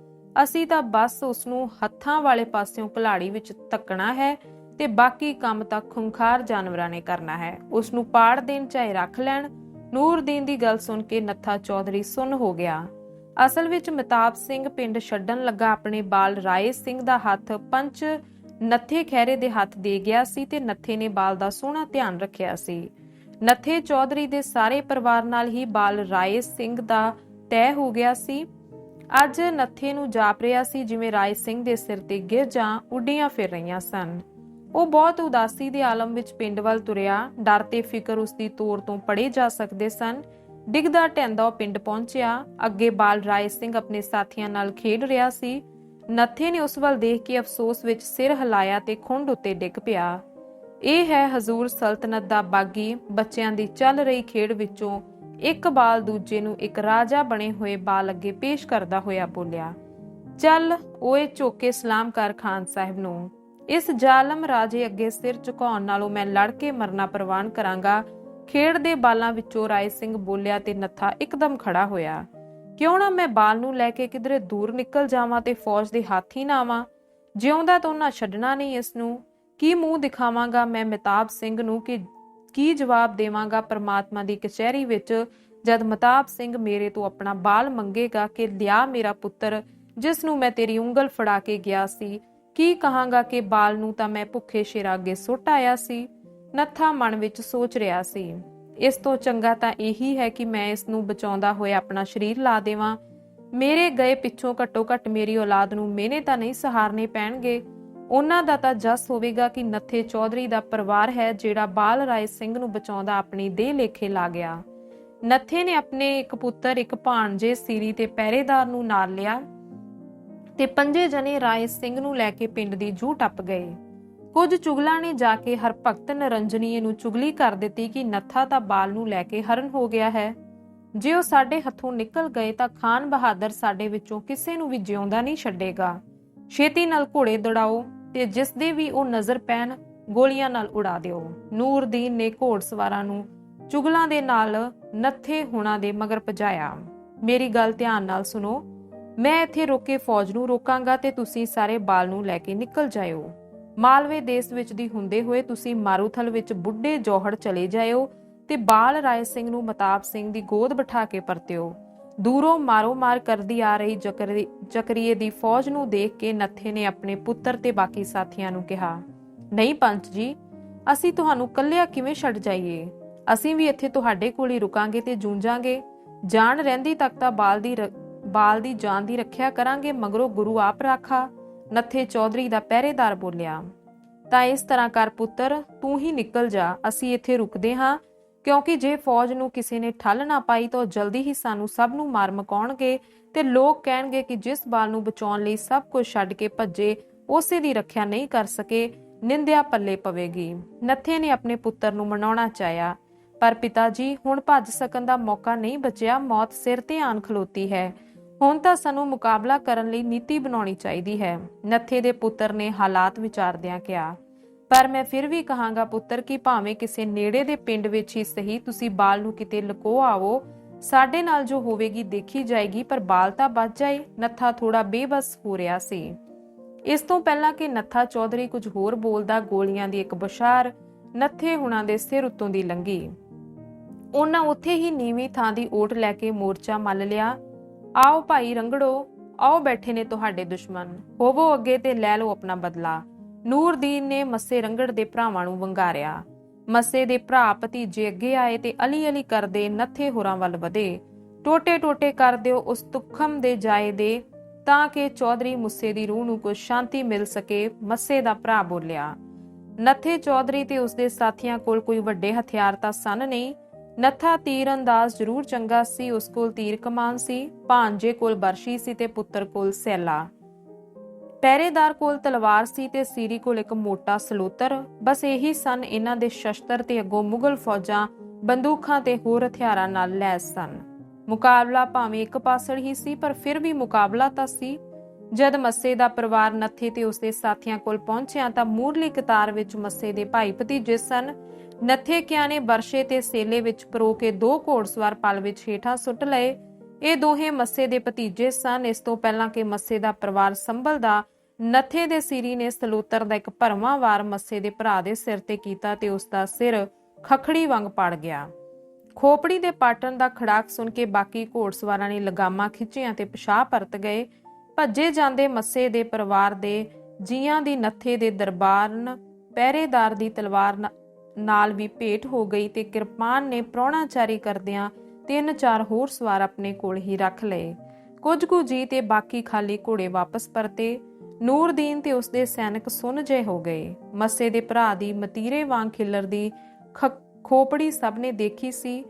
ਅਸੀਂ ਤਾਂ ਬਸ ਉਸ ਨੂੰ ਹੱਥਾਂ ਵਾਲੇ ਪਾਸਿਓਂ ਕੁਲਾੜੀ ਵਿੱਚ ਤੱਕਣਾ ਹੈ ਤੇ ਬਾਕੀ ਕੰਮ ਤਾਂ ਖੁੰਖਾਰ ਜਾਨਵਰਾਂ ਨੇ ਕਰਨਾ ਹੈ। ਉਸ ਨੂੰ ਪਾੜ ਦੇਣ ਚਾਹੇ ਰੱਖ ਲੈਣ। ਨੂਰਦੀਨ ਦੀ ਗੱਲ ਸੁਣ ਕੇ ਨੱਥਾ ਚੌਧਰੀ ਸੁੰਨ ਹੋ ਗਿਆ। ਅਸਲ ਵਿੱਚ ਮਤਾਬ ਸਿੰਘ ਪਿੰਡ ਛੱਡਣ ਲੱਗਾ ਆਪਣੇ ਬਾਲ ਰਾਏ ਸਿੰਘ ਦਾ ਹੱਥ ਪੰਚ ਨੱਥੇ ਖੈਰੇ ਦੇ ਹੱਥ ਦੇ ਗਿਆ ਸੀ ਤੇ ਨੱਥੇ ਨੇ ਬਾਲ ਦਾ ਸੋਹਣਾ ਧਿਆਨ ਰੱਖਿਆ ਸੀ। ਨੱਥੇ ਚੌਧਰੀ ਦੇ ਸਾਰੇ ਪਰਿਵਾਰ ਨਾਲ ਹੀ ਬਾਲ ਰਾਏ ਸਿੰਘ ਦਾ ਤੈਅ ਹੋ ਗਿਆ ਸੀ। ਅੱਜ ਨੱਥੇ ਨੂੰ ਜਾਪ ਰਿਹਾ ਸੀ ਜਿਵੇਂ ਰਾਏ ਸਿੰਘ ਦੇ ਸਿਰ ਤੇ ਗਿਰ ਜਾਂ ਉੱਡੀਆਂ ਫਿਰ ਰਹੀਆਂ ਸਨ। ਉਹ ਬਹੁਤ ਉਦਾਸੀ ਦੇ ਆਲਮ ਵਿੱਚ ਪਿੰਡ ਵੱਲ ਤੁਰਿਆ। ਡਰ ਤੇ ਫਿਕਰ ਉਸ ਦੀ ਤੋਰ ਤੋਂ ਪੜੇ ਜਾ ਸਕਦੇ ਸਨ। ਡਿੱਗਦਾ ਟੈਂਦਾ ਉਹ ਪਿੰਡ ਪਹੁੰਚਿਆ। ਅੱਗੇ ਬਾਲ ਰਾਏ ਸਿੰਘ ਆਪਣੇ ਸਾਥੀਆਂ ਨਾਲ ਖੇਡ ਰਿਹਾ ਸੀ। ਨੱਥੇ ਨੇ ਉਸ ਵੱਲ ਦੇਖ ਕੇ ਅਫਸੋਸ ਵਿੱਚ ਸਿਰ ਹਿਲਾਇਆ ਤੇ ਖੁੰਡ ਉੱਤੇ ਡਿੱਗ ਪਿਆ। ਇਹ ਹੈ ਹਜ਼ੂਰ ਸਲਤਨਤ ਦਾ ਬਾਗੀ ਬੱਚਿਆਂ ਦੀ ਚੱਲ ਰਹੀ ਖੇਡ ਵਿੱਚੋਂ ਇੱਕ ਬਾਲ ਦੂਜੇ ਨੂੰ ਇੱਕ ਰਾਜਾ ਬਣੇ ਹੋਏ ਬਾਲ ਅੱਗੇ ਪੇਸ਼ ਕਰਦਾ ਹੋਇਆ ਬੋਲਿਆ। ਚੱਲ ਓਏ ਝੋਕੇ ਸਲਾਮ ਕਰ ਖਾਨ ਸਾਹਿਬ ਨੂੰ। ਇਸ ਜ਼ਾਲਮ ਰਾਜੇ ਅੱਗੇ ਸਿਰ ਝੁਕਾਉਣ ਨਾਲੋਂ ਮੈਂ ਲੜ ਕੇ ਮਰਨਾ ਪ੍ਰਵਾਨ ਕਰਾਂਗਾ। ਖੇਡ ਦੇ ਬਾਲਾਂ ਵਿੱਚੋਂ ਰਾਏ ਸਿੰਘ ਬੋਲਿਆ ਤੇ ਨੱਥਾ ਇੱਕਦਮ ਖੜਾ ਹੋਇਆ। ਕਿਉਂ ਨਾ ਮੈਂ ਬਾਲ ਨੂੰ ਲੈ ਕੇ ਕਿਧਰੇ ਦੂਰ ਨਿਕਲ ਜਾਵਾਂ ਤੇ ਫੌਜ ਦੇ ਹੱਥ ਹੀ ਨਾ ਆਵਾਂ? ਜਿਉਂਦਾ ਤੋਂ ਨਾ ਛੱਡਣਾ ਨਹੀਂ ਇਸ ਨੂੰ। ਕੀ ਮੂੰਹ ਦਿਖਾਵਾਂਗਾ ਮੈਂ ਮਹਿਤਾਬ ਸਿੰਘ ਨੂੰ ਕਿ ਕੀ ਜਵਾਬ ਦੇਵਾਂਗਾ ਪਰਮਾਤਮਾ ਦੀ ਕਚਹਿਰੀ ਵਿੱਚ, ਜਦ ਮਹਿਤਾਬ ਸਿੰਘ ਮੇਰੇ ਤੋਂ ਆਪਣਾ ਬਾਲ ਮੰਗੇਗਾ ਕਿ ਲਿਆ ਮੇਰਾ ਪੁੱਤਰ, ਜਿਸ ਨੂੰ ਮੈਂ ਤੇਰੀ ਉਂਗਲ ਫੜਾ ਕੇ ਗਿਆ ਸੀ। ਕੀ ਕਹਾਂਗਾ ਕਿ ਬਾਲ ਨੂੰ ਤਾਂ ਮੈਂ ਭੁੱਖੇ ਸ਼ੇਰ ਅੱਗੇ ਸੁੱਟ ਆਇਆ ਸੀ? ਨੱਥਾ ਮਨ ਵਿੱਚ ਸੋਚ ਰਿਹਾ ਸੀ। ਇਸ ਤੋਂ ਚੰਗਾ ਤਾਂ ਇਹੀ ਹੈ ਕਿ ਮੈਂ ਇਸ ਨੂੰ ਬਚਾਉਂਦਾ ਹੋਇਆ ਆਪਣਾ ਸਰੀਰ ਲਾ ਦੇਵਾਂ। ਮੇਰੇ ਗਏ ਪਿੱਛੋਂ ਘੱਟੋ ਘੱਟ ਮੇਰੀ ਔਲਾਦ ਨੂੰ ਮਿਹਨੇ ਤਾਂ ਨਹੀਂ ਸਹਾਰਨੇ ਪੈਣਗੇ। ਉਹਨਾਂ ਦਾ ਤਾਂ ਜਸ ਹੋਵੇਗਾ ਕਿ ਨੱਥੇ ਚੌਧਰੀ ਦਾ ਪਰਿਵਾਰ ਹੈ ਜਿਹੜਾ ਬਾਲ ਰਾਏ ਸਿੰਘ ਨੂੰ ਬਚਾਉਂਦਾ ਆਪਣੀ ਦੇਹ ਲੇਖੇ ਲਾ ਗਿਆ। ਨੱਥੇ ਨੇ ਆਪਣੇ ਇੱਕ ਪੁੱਤਰ, ਇੱਕ ਭਾਣਜੇ ਸੀਰੀ ਤੇ ਪਹਿਰੇਦਾਰ ਨੂੰ ਨਾਲ ਲਿਆ ਤੇ ਪੰਜੇ ਜਣੇ ਰਾਏ ਸਿੰਘ ਨੂੰ ਲੈ ਕੇ ਪਿੰਡ ਦੀ ਜੂ ਟੱਪ ਗਏ। ਕੁਝ ਚੁਗਲਾਂ ਨੇ ਜਾ ਕੇ ਹਰਭਗਤ ਨਰੰਜਨੀਏ ਨੂੰ ਚੁਗਲੀ ਕਰ ਦਿੱਤੀ ਕਿ ਨੱਥਾ ਤਾਂ ਬਾਲ ਨੂੰ ਲੈ ਕੇ ਹਰਨ ਹੋ ਗਿਆ ਹੈ। ਜੇ ਉਹ ਸਾਡੇ ਹੱਥੋਂ ਨਿਕਲ ਗਏ ਤਾਂ ਖਾਨ ਬਹਾਦਰ ਸਾਡੇ ਵਿੱਚੋਂ ਕਿਸੇ ਨੂੰ ਵੀ ਜਿਉਂਦਾ ਨਹੀਂ ਛੱਡੇਗਾ। ਛੇਤੀ ਨਾਲ ਘੋੜੇ ਦੜਾਓ ਤੇ ਜਿਸ ਦੇ ਵੀ ਉਹ ਨਜ਼ਰ ਪੈਣ, ਗੋਲੀਆਂ ਨਾਲ ਉਡਾ ਦਿਓ। ਨੂਰਦੀਨ ਨੇ ਘੋੜਸਵਾਰਾਂ ਨੂੰ ਚੁਗਲਾਂ ਦੇ ਨਾਲ ਨੱਥੇ ਹੋਣਾ ਦੇ ਮਗਰ ਭਜਾਇਆ। ਮੇਰੀ ਗੱਲ ਧਿਆਨ ਨਾਲ ਸੁਣੋ। ਮੈਂ ਇੱਥੇ ਰੋਕੇ ਫੌਜ ਨੂੰ ਰੋਕਾਂਗਾ ਤੇ ਤੁਸੀਂ ਸਾਰੇ ਬਾਲ ਨੂੰ ਲੈ ਕੇ ਨਿਕਲ ਜਾਇਓ। ਮਾਲਵੇ ਦੇਸ਼ ਵਿੱਚ ਦੀ ਹੁੰਦੇ ਹੋਏ ਤੁਸੀਂ ਮਾਰੂਥਲ ਵਿੱਚ ਬੁੱਢੇ ਜੋਹੜ ਚਲੇ ਜਾਇਓ ਤੇ ਬਾਲ ਰਾਏ ਸਿੰਘ ਨੂੰ ਮਤਾਬ ਸਿੰਘ ਦੀ ਗੋਦ ਬਿਠਾ ਕੇ ਪਰਤਿਓ। ਦੂਰੋਂ ਮਾਰੋ ਮਾਰ ਕਰਦੀ ਆ ਰਹੀ ਜਕਰੀ ਜਕਰੀਏ ਦੀ ਫੌਜ ਨੂੰ ਦੇਖ ਕੇ ਨੱਥੇ ਨੇ ਆਪਣੇ ਪੁੱਤਰ ਤੇ ਬਾਕੀ ਸਾਥੀਆਂ ਨੂੰ ਕਿਹਾ, ਨਹੀਂ ਪੰਚ ਜੀ, ਅਸੀਂ ਤੁਹਾਨੂੰ ਕੱਲਿਆ ਕਿਵੇਂ ਛੱਡ ਜਾਈਏ? ਅਸੀਂ ਵੀ ਇੱਥੇ ਤੁਹਾਡੇ ਕੋਲ ਹੀ ਰੁਕਾਂਗੇ ਤੇ ਜੂੰਜਾਂਗੇ ਜਾਨ ਰਹਿੰਦੀ ਤੱਕ ਤਾਂ ਬਾਲ ਦੀ ਰ- ਬਾਲ ਦੀ ਜਾਨ ਦੀ ਰੱਖਿਆ ਕਰਾਂਗੇ, ਮਗਰੋਂ ਗੁਰੂ ਆਪ ਰਾਖਾ। ਨੱਥੇ ਚੌਧਰੀ ਦਾ ਪਹਿਰੇਦਾਰ ਬੋਲਿਆ, ਤਾਂ ਇਸ ਤਰ੍ਹਾਂ ਕਰ ਪੁੱਤਰ, ਤੂੰ ਹੀ ਨਿਕਲ ਜਾ, ਅਸੀਂ ਇੱਥੇ ਰੁਕਦੇ ਹਾਂ, ਕਿਉਂਕਿ ਜੇ ਫੌਜ ਨੂੰ ਕਿਸੇ ਨੇ ਠੱਲ ਨਾ ਪਾਈ ਤਾਂ ਜਲਦੀ ਹੀ ਸਾਨੂੰ ਸਭ ਨੂੰ ਮਾਰ ਮਕਾਉਣਗੇ ਤੇ ਲੋਕ ਕਹਿਣਗੇ ਕਿ ਜਿਸ ਬਾਲ ਨੂੰ ਬਚਾਉਣ ਲਈ ਸਭ ਕੁਝ ਛੱਡ ਕੇ ਭੱਜੇ, ਉਸੇ ਦੀ ਰੱਖਿਆ ਨਹੀਂ ਕਰ ਸਕੇ, ਨਿੰਦਿਆ ਪੱਲੇ ਪਵੇਗੀ। ਨੱਥੇ ਨੇ ਆਪਣੇ ਪੁੱਤਰ ਨੂੰ ਮਨਾਉਣਾ ਚਾਹਿਆ, ਪਰ ਪਿਤਾ ਜੀ, ਹੁਣ ਭੱਜ ਸਕਣ ਦਾ ਮੌਕਾ ਨਹੀਂ ਬਚਿਆ, ਮੌਤ ਸਿਰ ਤੇ ਆਣ ਖਲੋਤੀ ਹੈ। ਹੁਣ ਤਾਂ ਸਾਨੂੰ ਮੁਕਾਬਲਾ ਕਰਨ ਲਈ ਨੀਤੀ ਬਣਾਉਣੀ ਚਾਹੀਦੀ ਹੈ। ਨੱਥੇ ਦੇ ਪੁੱਤਰ ਨੇ ਹਾਲਾਤ ਵਿਚਾਰਦਿਆਂ ਕਿਹਾ, ਪਰ ਮੈਂ ਫਿਰ ਵੀ ਕਹਾਂਗਾ ਪੁੱਤਰ ਕਿ ਭਾਵੇਂ ਕਿਸੇ ਨੇੜੇ ਦੇ ਪਿੰਡ ਵਿੱਚ ਹੀ ਸਹੀ ਤੁਸੀਂ ਬਾਲ ਨੂੰ ਕਿਤੇ ਲੁਕੋ ਆਵੋ, ਸਾਡੇ ਨਾਲ ਜੋ ਹੋਵੇਗੀ ਦੇਖੀ ਜਾਏਗੀ, ਪਰ ਬਾਲ ਤਾਂ ਬਚ ਜਾਏ, ਨੱਥਾ ਥੋੜਾ ਬੇਬਸ ਹੋ ਰਿਹਾ ਸੀ। ਇਸ ਤੋਂ ਪਹਿਲਾਂ ਕਿ ਨੱਥਾ ਚੌਧਰੀ ਕੁਝ ਹੋਰ ਬੋਲਦਾ, ਗੋਲੀਆਂ ਦੀ ਇੱਕ ਬਸ਼ਾਰ ਨੱਥੇ ਹੁਣਾਂ ਦੇ ਸਿਰ ਉੱਤੋਂ ਦੀ ਲੰਗੀ ਉਹਨਾਂ ਉੱਥੇ ਹੀ ਨੀਵੀਂ ਥਾਂ ਦੀ ਓਟ ਲੈ ਕੇ ਮੋਰਚਾ ਮੱਲ ਲਿਆ ਆਓ ਭਾਈ ਰੰਗੜੋ, ਆਓ ਬੈਠੇ ਨੇ ਤੁਹਾਡੇ ਦੁਸ਼ਮਣ। ਹੋਵੋ ਅੱਗੇ ਤੇ ਲੈ ਲਓ ਆਪਣਾ ਬਦਲਾ। ਨੂਰਦੀਨ ਨੇ ਮੱਸੇ ਰੰਗੜ ਦੇ ਭਰਾਵਾਂ ਨੂੰ ਵੰਗਾਰਿਆ। ਮੱਸੇ ਦੇ ਭਰਾ ਭਤੀਜੇ ਅੱਗੇ ਆਏ ਤੇ ਅਲੀ ਅਲੀ ਕਰਦੇ ਨੱਥੇ ਹੋਰਾਂ ਵੱਲ ਵਧੇ। ਟੋਟੇ ਟੋਟੇ ਕਰ ਦਿਓ ਉਸ ਤੁਖਮ ਦੇ ਜਾਏ ਦੇ, ਤਾਂ ਕਿ ਚੌਧਰੀ ਮੁੱਸੇ ਦੀ ਰੂਹ ਨੂੰ ਕੁਝ ਸ਼ਾਂਤੀ ਮਿਲ ਸਕੇ, ਮੱਸੇ ਦਾ ਭਰਾ ਬੋਲਿਆ। ਨੱਥੇ ਚੌਧਰੀ ਤੇ ਉਸਦੇ ਸਾਥੀਆਂ ਕੋਲ ਕੋਈ ਵੱਡੇ ਹਥਿਆਰ ਤਾਂ ਸਨ ਨਹੀਂ ਨੱਥਾ ਤੀਰ ਅੰਦਾਜ਼ ਜ਼ਰੂਰ ਚੰਗਾ ਸੀ, ਉਸ ਕੋਲ ਤੀਰ ਕਮਾਨ ਸੀ ਭਾਂਜੇ ਕੋਲ ਬਰਸ਼ੀ ਸੀ ਤੇ ਪੁੱਤਰ ਕੋਲ ਸੈਲਾ। ਪਹਿਰੇਦਾਰ ਕੋਲ ਤਲਵਾਰ ਸੀ ਤੇ ਸੀਰੀ ਕੋਲ ਇੱਕ ਮੋਟਾ ਸਲੋਤਰ। ਬਸ ਇਹੀ ਸਨ ਇਹਨਾਂ ਦੇ ਸ਼ਸਤਰ ਤੇ ਅੱਗੋਂ ਮੁਗਲ ਫੌਜਾਂ, ਬੰਦੂਕਾਂ ਤੇ ਹੋਰ ਹਥਿਆਰਾਂ ਨਾਲ ਲੈਸ ਸਨ। ਮੁਕਾਬਲਾ ਭਾਵੇਂ ਇੱਕ ਪਾਸੜ ਹੀ ਸੀ, ਪਰ ਫਿਰ ਵੀ ਮੁਕਾਬਲਾ ਤਾਂ ਸੀ। ਜਦ ਮੱਸੇ ਦਾ ਪਰਿਵਾਰ ਨੱਥੇ ਤੇ ਉਸਦੇ ਸਾਥੀਆਂ ਕੋਲ ਪਹੁੰਚਿਆ ਤਾਂ ਮੂਰਲੀ ਕਤਾਰ ਵਿੱਚ ਮੱਸੇ ਦੇ ਭਾਈ ਭਤੀਜੇ ਸਨ। ਨੱਥੇ ਕਿਆਂ ਨੇ ਬਰਸ਼ੇ ਤੇ ਸੇਲੇ ਵਿੱਚ ਪਰੋ ਕੇ ਦੋ ਘੋੜਸਵਾਰ ਪਲ ਵਿੱਚ ਹੇਠਾਂ ਸੁੱਟ ਲਏ। ਇਹ ਦੋਹੇ ਮੱਸੇ ਦੇ ਭਤੀਜੇ ਸਨ। ਇਸ ਤੋਂ ਪਹਿਲਾਂ ਕਿ ਮੱਸੇ ਦਾ ਪਰਿਵਾਰ ਸੰਭਲਦਾ ਨੱਥੇ ਦੇ ਸਿਰੀ ਨੇ ਸਲੋਤਰ ਦਾ ਇੱਕ ਭਰਵਾਂ ਵਾਰ ਮੱਸੇ ਦੇ ਭਰਾ ਦੇ ਸਿਰ ਤੇ ਕੀਤਾ ਤੇ ਉਸ ਦਾ ਸਿਰ ਖਖੜੀ ਵਾਂਗ ਪੜ ਗਿਆ। ਖੋਪੜੀ ਦੇ ਪਾਟਣ ਦਾ ਖੜਾਕ ਸੁਣ ਕੇ ਬਾਕੀ ਘੋੜਸਵਾਰਾਂ ਨੇ ਲਗਾਮਾਂ ਖਿੱਚੀਆਂ ਤੇ ਪਿਸ਼ਾਹ ਪਰਤ ਗਏ। ਭੱਜੇ ਜਾਂਦੇ ਮੱਸੇ ਦੇ ਪਰਿਵਾਰ ਦੇ ਜੀਆਂ ਦੀ ਨੱਥੇ ਦੇ ਦਰਬਾਰਨ, ਪਹਿਰੇਦਾਰ ਦੀ ਤਲਵਾਰ ਨਾਲ ਵੀ ਭੇਟ ਹੋ ਗਈ ਤੇ ਕਿਰਪਾਨ ਨੇ ਪ੍ਰਾਹੁਣਾਚਾਰੀ ਕਰਦਿਆਂ ਤਿੰਨ ਚਾਰ ਹੋਰ ਸਵਾਰ ਆਪਣੇ ਕੋਲ ਹੀ ਰੱਖ ਲਏ। ਕੁਝ ਕੁ ਜੀ ਤੇ ਬਾਕੀ ਖਾਲੀ ਘੋੜੇ ਵਾਪਸ ਪਰਤੇ। ਨੂਰਦੀਨ ਤੇ ਉਸਦੇ ਸੈਨਿਕ ਸੁੰਨ ਜੇ ਹੋ ਗਏ। ਮੱਸੇ ਦੇ ਭਰਾ ਦੀ ਮਤੀਰੇ ਵਾਂਗ ਖਿਲਰਦੀ ਖ- ਖੋਪੜੀ ਸਭ ਨੇ ਦੇਖੀ ਸੀ।